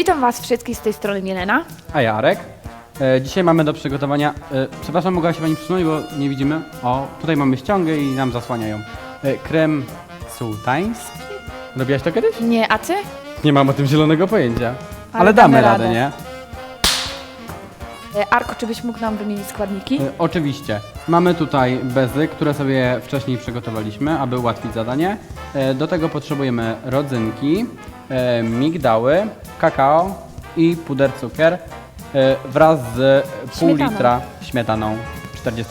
Witam Was wszystkich z tej strony Milena. A ja Arek. E, dzisiaj mamy do przygotowania. E, przepraszam, mogła się pani przysunąć, bo nie widzimy. O, tutaj mamy ściągę i nam zasłaniają. E, krem sułtański. Robiłaś to kiedyś? Nie, a Ty? Nie mam o tym zielonego pojęcia. Ale, damy radę. nie? E, Arko, czy byś mógł nam wymienić składniki? E, oczywiście. Mamy tutaj bezy, które sobie wcześniej przygotowaliśmy, aby ułatwić zadanie. E, do tego potrzebujemy rodzynki, e, migdały, kakao i puder cukier e, wraz z pół Śmietaną. litra śmietaną 40%.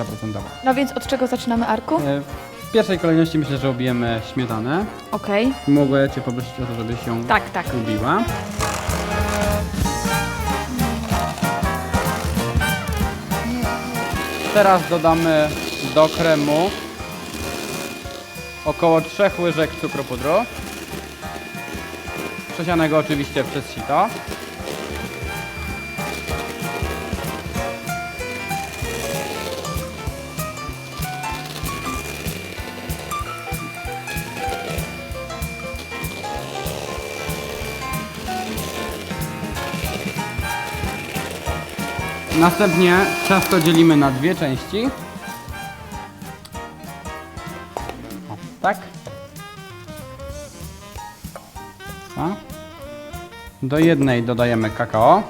No więc od czego zaczynamy, Arku? E, W pierwszej kolejności myślę, że ubijemy śmietanę. Okej. Mogę Cię poprosić o to, żebyś ją Tak, tak. ubiła. Teraz dodamy do kremu około 3 łyżek cukru pudru. Przesianego oczywiście przez sito. Następnie ciasto dzielimy na dwie części. O, tak. Do jednej dodajemy kakao.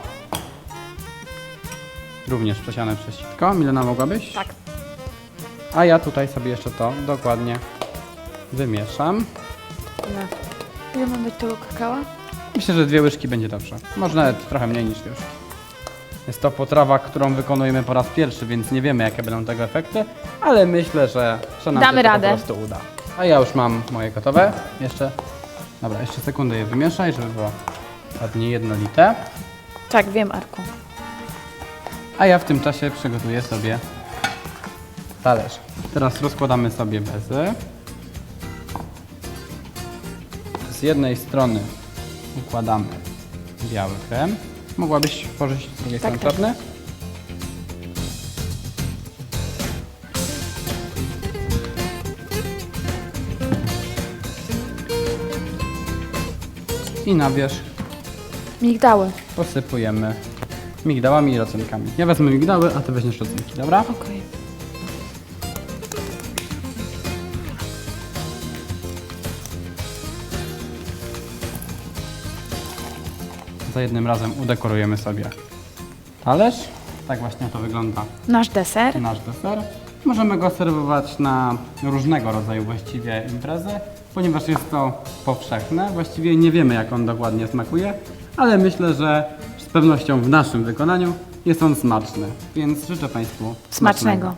Również przesiane przez sitko. Milena mogłabyś? Tak. A ja tutaj sobie jeszcze to dokładnie wymieszam. Ile? Ile mam dać tego kakała? Myślę, że dwie łyżki będzie dobrze. Może nawet trochę mniej niż dwie łyżki. Jest to potrawa, którą wykonujemy po raz pierwszy, więc nie wiemy, jakie będą tego efekty, ale myślę, że, że nam Damy się to radę. po prostu uda. A ja już mam moje gotowe. Jeszcze, dobra, jeszcze sekundę je wymieszaj, żeby było ładnie jednolite. Tak, wiem, Arku. A ja w tym czasie przygotuję sobie talerz. Teraz rozkładamy sobie bezy. Z jednej strony układamy biały krem. Mogłabyś położyć z drugiej Tak, strony tak. czarny? I na wierzch Migdały. posypujemy migdałami i rodzynkami. Ja wezmę migdały, a ty weźmiesz rodzynki, dobra? Okej. Za jednym razem udekorujemy sobie talerz. Tak właśnie to wygląda Nasz deser. nasz deser. Możemy go serwować na różnego rodzaju właściwie imprezy, ponieważ jest to powszechne. Właściwie nie wiemy jak on dokładnie smakuje, ale myślę, że z pewnością w naszym wykonaniu jest on smaczny. Więc życzę Państwu Smacznego.